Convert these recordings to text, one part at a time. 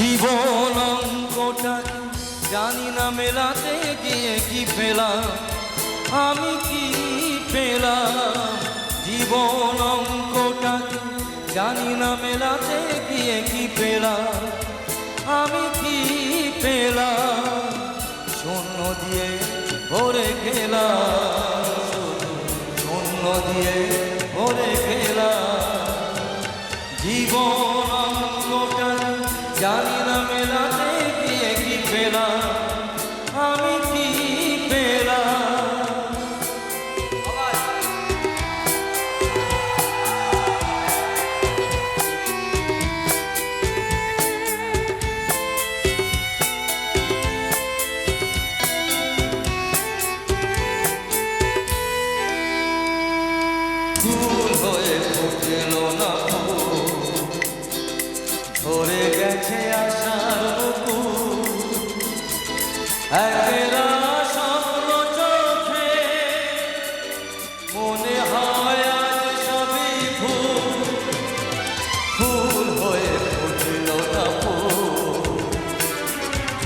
জীবন অঙ্কটা জানি না মেলাতে গিয়ে কি পেলাম? আমি কি পেলাম? জীবন অঙ্কটা জানি না মেলাতে গিয়ে কি পেলাম? আমি কি পেলাম? শূন্য দিয়ে ভরে গেলাম। শূন্য দিয়ে জানি না মেলাতে গিয়ে কি পেলাম আমি কি পেলাম? ফুল হয়ে ফুটেল না ধরে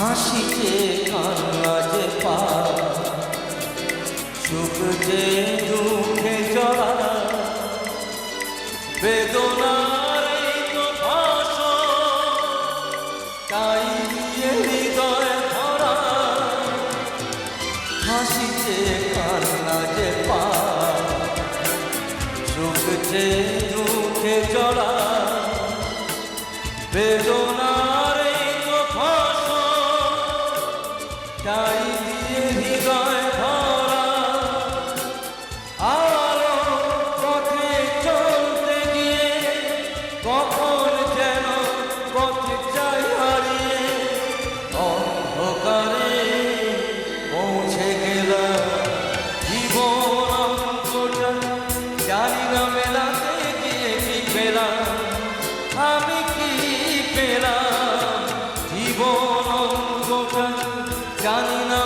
হাসিতে কান্না যে পা, সুখ যে দুঃখে জড়া ভরা। হাসিতে কান্না যে পা, সুখ যে দুঃখে জড়া, বেদনার তাই দিয়ে হৃদয় ভরা, আলো পথে চলতে গিয়ে কখন যেন পথে চাই হারিয়ে অন্ধকারে পৌঁছে গেলাম। জীবন অঙ্কটা জানি না মেলাতে গিয়ে কি পেলাম, আমি কি পেলাম?